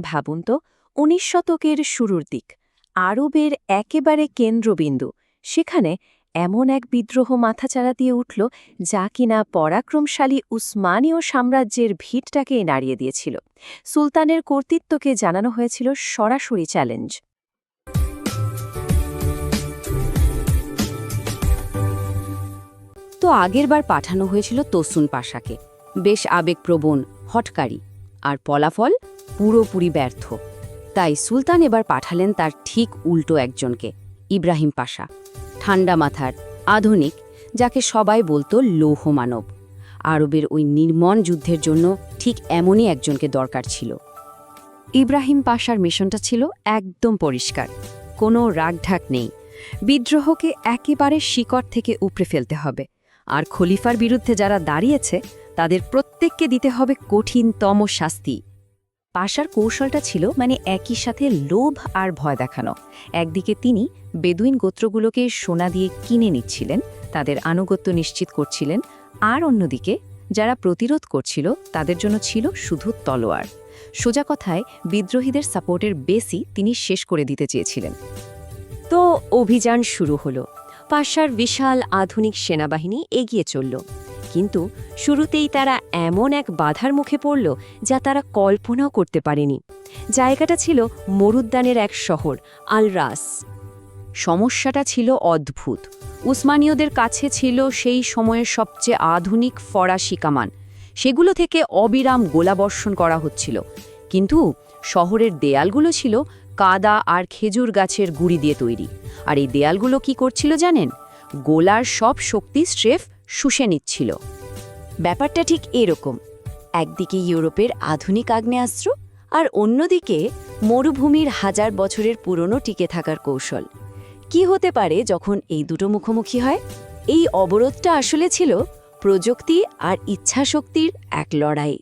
ভাবুন তো, উনিশ শতকের শুরুর দিক, আরবের একেবারে কেন্দ্রবিন্দু, সেখানে এমন এক বিদ্রোহ মাথাচাড়া দিয়ে উঠল যা কিনা পরাক্রমশালী উসমানীয় সাম্রাজ্যের ভিটটাকে নাড়িয়ে দিয়েছিল। সুলতানের কর্তৃত্বকে জানানো হয়েছিল সরাসরি চ্যালেঞ্জ। তো আগেরবার পাঠানো হয়েছিল তসুন পাশাকে। বেশ আবেগপ্রবণ হটকারী আর ফলাফল? পুরোপুরি ব্যর্থ। তাই সুলতান এবার পাঠালেন তার ঠিক উল্টো একজনকে, ইব্রাহিম পাশা। ঠান্ডা মাথার, আধুনিক, যাকে সবাই বলতো লৌহ মানব। আরবের ওই নির্মণ যুদ্ধের জন্য ঠিক এমনই একজনকে দরকার ছিল। ইব্রাহিম পাশার মিশনটা ছিল একদম পরিষ্কার, কোনো রাগঢাক নেই। বিদ্রোহকে একেবারে শিকড় থেকে উপড়ে ফেলতে হবে। আর খলিফার বিরুদ্ধে যারা দাঁড়িয়েছে, তাদের প্রত্যেককে দিতে হবে কঠিনতম শাস্তি। পাশার কৌশলটা ছিল মানে একই সাথে লোভ আর ভয় দেখানো। একদিকে তিনি বেদুইন গোত্রগুলোকে সোনা দিয়ে কিনে নিচ্ছিলেন, তাদের আনুগত্য নিশ্চিত করছিলেন, আর অন্যদিকে যারা প্রতিরোধ করছিল, তাদের জন্য ছিল শুধু তলোয়ার। সোজা কথায় বিদ্রোহীদের সাপোর্টের বেশি তিনি শেষ করে দিতে চেয়েছিলেন। তো অভিযান শুরু হলো। পাশার বিশাল আধুনিক সেনাবাহিনী এগিয়ে চলল। কিন্তু শুরুতেই তারা এমন এক বাধার মুখে পড়ল যা তারা কল্পনাও করতে পারেনি। জায়গাটা ছিল মরুদ্যানের এক শহর, আলরাস। সমস্যাটা ছিল অদ্ভুত। উসমানীয়দের কাছে ছিল সেই সময়ের সবচেয়ে আধুনিক ফরাসি কামান। সেগুলো থেকে অবিরাম গোলাবর্ষণ করা হচ্ছিল। কিন্তু শহরের দেয়ালগুলো ছিল কাদা আর খেজুর গাছের গুড়ি দিয়ে তৈরি। আর এই দেয়ালগুলো কি করছিল জানেন? গোলার সব শক্তি স্রেফ শুষে নিচ্ছিল। ব্যাপারটা ঠিক এরকম। একদিকে ইউরোপের আধুনিক আগ্নেয়াস্ত্র আর অন্যদিকে মরুভূমির হাজার বছরের পুরনো টিকে থাকার কৌশল। কি হতে পারে যখন এই দুটো মুখোমুখি হয়? এই অবরোধটা আসলে ছিল প্রযুক্তি আর ইচ্ছাশক্তির এক লড়াই।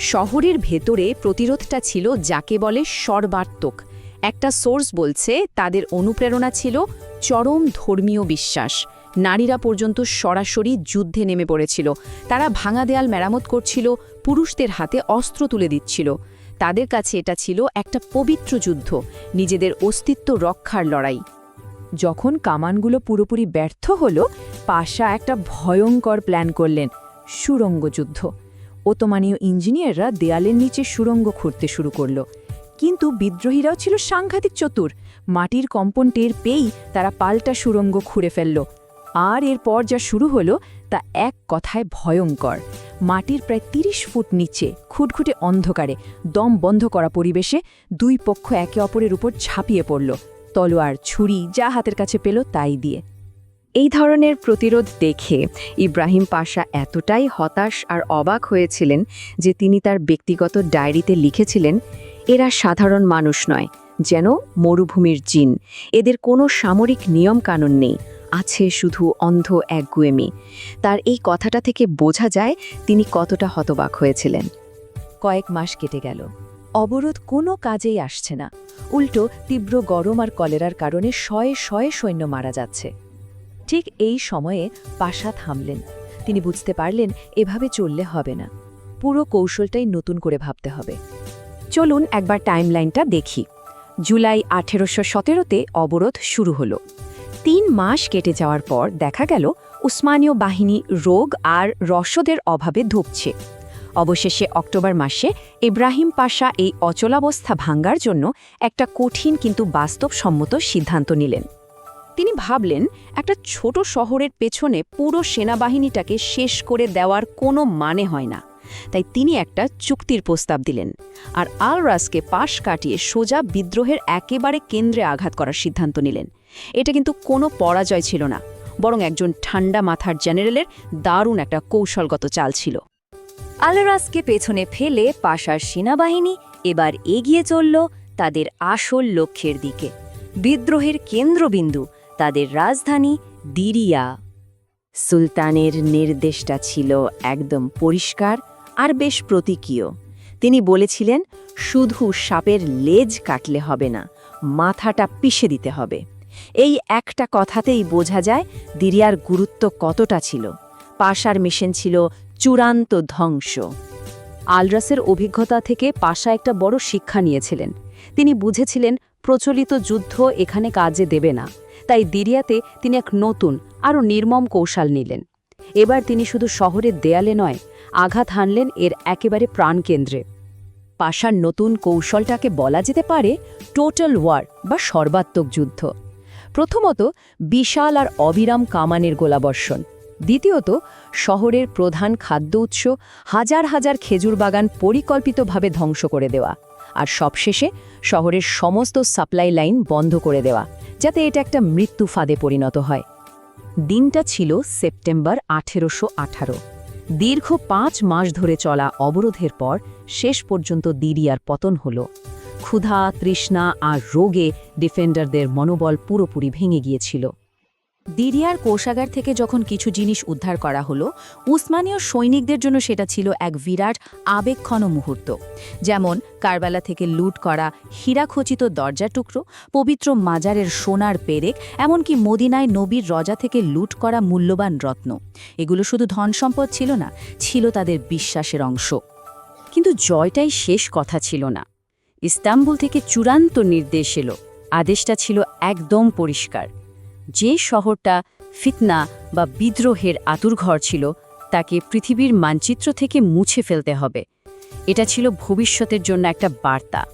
শহরের ভেতরে প্রতিরোধটা ছিল যাকে বলে সর্বাত্মক। একটা সোর্স বলছে, তাদের অনুপ্রেরণা ছিল চরম ধর্মীয় বিশ্বাস। নারীরা পর্যন্ত সরাসরি যুদ্ধে নেমে পড়েছিল। তারা ভাঙা দেয়াল মেরামত করছিল, পুরুষদের হাতে অস্ত্র তুলে দিচ্ছিল। তাদের কাছে এটা ছিল একটা পবিত্র যুদ্ধ, নিজেদের অস্তিত্ব রক্ষার লড়াই। যখন কামানগুলো পুরোপুরি ব্যর্থ হল, পাশা একটা ভয়ঙ্কর প্ল্যান করলেন, সুরঙ্গ যুদ্ধ। ওতমানীয় ইঞ্জিনিয়াররা দেয়ালের নিচে সুরঙ্গ খুঁড়তে শুরু করল। কিন্তু বিদ্রোহীরাও ছিল সাংঘাতিক চতুর, মাটির কম্পন টের পেয়েই তারা পাল্টা সুরঙ্গ খুঁড়ে ফেলল। আর এরপর যা শুরু হলো তা এক কথায় ভয়ঙ্কর। মাটির প্রায় ৩০ ফুট নিচে, খুটখুটে অন্ধকারে, দম বন্ধ করা পরিবেশে দুই পক্ষ একে অপরের উপর ঝাঁপিয়ে পড়ল। তলোয়ার, ছুরি যা হাতের কাছে পেল তাই দিয়ে। এই ধরনের প্রতিরোধ দেখে ইব্রাহিম পাশা এতটাই হতাশ আর অবাক হয়েছিলেন যে তিনি তার ব্যক্তিগত ডায়েরিতে লিখেছিলেন, এরা সাধারণ মানুষ নয়, যেন মরুভূমির জিন। এদের কোনো সামরিক নিয়ম নিয়মকানুন নেই। আছে শুধু অন্ধ একগুয়েমি তার এই কথাটা থেকে বোঝা যায় তিনি কতটা হতবাক হয়েছিলেন। কয়েক মাস কেটে গেল। অবরোধ কোনো কাজেই আসছে না। উল্টো তীব্র গরম আর কলেরার কারণে শয়ে শয়ে সৈন্য মারা যাচ্ছে। ঠিক এই সময়ে পাশা থামলেন তিনি বুঝতে পারলেন এভাবে চললে হবে না। পুরো কৌশলটাই নতুন করে ভাবতে হবে। চলুন একবার টাইমলাইনটা দেখি। জুলাই আঠেরোশো সতেরোতে অবরোধ শুরু হলো। তিন মাস কেটে যাওয়ার পর দেখা গেল উসমানীয় বাহিনী রোগ আর রসদের অভাবে ধুঁকছে অবশেষে অক্টোবর মাসে ইব্রাহিম পাশা এই অচলাবস্থা ভাঙ্গার জন্য একটা কঠিন কিন্তু বাস্তবসম্মত সিদ্ধান্ত নিলেন। তিনি ভাবলেন, একটা ছোট শহরের পেছনে পুরো সেনাবাহিনীটাকে শেষ করে দেওয়ার কোনো মানে হয় না। তাই তিনি একটা চুক্তির প্রস্তাব দিলেন আর আলরাসকে পাশ কাটিয়ে সোজা বিদ্রোহের একেবারে কেন্দ্রে আঘাত করার সিদ্ধান্ত নিলেন। এটা কিন্তু কোনো পরাজয় ছিল না, বরং একজন ঠান্ডা মাথার জেনারেলের দারুণ একটা কৌশলগত চাল ছিল। আলরাসকে পেছনে ফেলে পাশার সেনাবাহিনী এবার এগিয়ে চলল তাদের আসল লক্ষ্যের দিকে। বিদ্রোহের কেন্দ্রবিন্দু তাদের রাজধানী দিরিয়া। সুলতানের নির্দেশটা ছিল একদম পরিষ্কার আর বেশ প্রতীকীয়। তিনি বলেছিলেন, শুধু সাপের লেজ কাটলে হবে না, মাথাটা পিষে দিতে হবে। এই একটা কথাতেই বোঝা যায় দিরিয়ার গুরুত্ব কতটা ছিল। পাশার মিশন ছিল চূড়ান্ত ধ্বংস। আলরাসের অভিজ্ঞতা থেকে পাশা একটা বড় শিক্ষা নিয়েছিলেন। তিনি বুঝেছিলেন, প্রচলিত যুদ্ধ এখানে কাজে দেবে না। তাই দিরিয়াতে তিনি এক নতুন, আরও নির্মম কৌশল নিলেন। এবার তিনি শুধু শহরের দেয়ালে নয়, আঘাত হানলেন এর একেবারে প্রাণকেন্দ্রে। পাশার নতুন কৌশলটাকে বলা যেতে পারে টোটাল ওয়ার বা সর্বাত্মক যুদ্ধ। প্রথমত বিশাল আর অবিরাম কামানের গোলাবর্ষণ। দ্বিতীয়ত, শহরের প্রধান খাদ্য উৎস হাজার হাজার খেজুর বাগান পরিকল্পিতভাবে ধ্বংস করে দেওয়া আর সবশেষে শহরের সমস্ত সাপ্লাই লাইন বন্ধ করে দেওয়া, যাতে এটা একটা মৃত্যু ফাঁদে পরিণত হয়। দিনটা ছিল সেপ্টেম্বর আঠেরোশো আঠারো। দীর্ঘ পাঁচ মাস ধরে চলা অবরোধের পর শেষ পর্যন্ত দিরিয়ার পতন হল। ক্ষুধা, তৃষ্ণা আর রোগে ডিফেন্ডারদের মনোবল পুরোপুরি ভেঙে গিয়েছিল। দিরিয়ার কোষাগার থেকে যখন কিছু জিনিস উদ্ধার করা হলো, উসমানীয় সৈনিকদের জন্য সেটা ছিল এক বিরাট আবেগক্ষণ মুহূর্ত। যেমন কারবালা থেকে লুট করা হীরাখচিত দরজা টুকরো, পবিত্র মাজারের সোনার পেরেক, এমনকি মদিনায় নবীর রজা থেকে লুট করা মূল্যবান রত্ন। এগুলো শুধু ধন সম্পদ ছিল না, ছিল তাদের বিশ্বাসের অংশ। কিন্তু জয়টাই শেষ কথা ছিল না। ইস্তাম্বুল থেকে চূড়ান্ত নির্দেশ এলো। আদেশটা ছিল একদম পরিষ্কার। যে শহরটা ফিতনা বা বিদ্রোহের আতুরঘর ছিল, তাকে পৃথিবীর মানচিত্র থেকে মুছে ফেলতে হবে। এটা ছিল ভবিষ্যতের জন্য একটা বার্তা।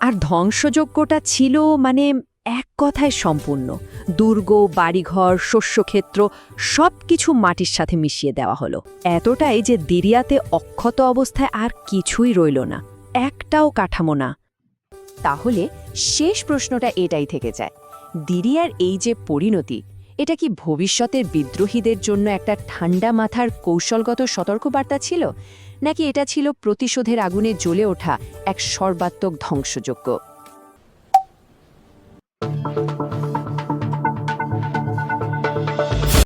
আর ধ্বংসযোগ্যটা ছিল মানে এক কথায় সম্পূর্ণ। দুর্গ, বাড়িঘর, শস্যক্ষেত্র সব কিছু মাটির সাথে মিশিয়ে দেওয়া হলো। এতটাই যে দিরিয়াতে অক্ষত অবস্থায় আর কিছুই রইল না। একটাও কাঠামো না। তাহলে শেষ প্রশ্নটা এটাই থেকে যায়। দিরিয়ার এই যে পরিণতি, এটা কি ভবিষ্যতের বিদ্রোহীদের জন্য একটা ঠান্ডা মাথার কৌশলগত সতর্কবার্তা ছিল? নাকি এটা ছিল প্রতিশোধের আগুনে জ্বলে ওঠা এক সর্বাত্মক ধ্বংসযোগ্য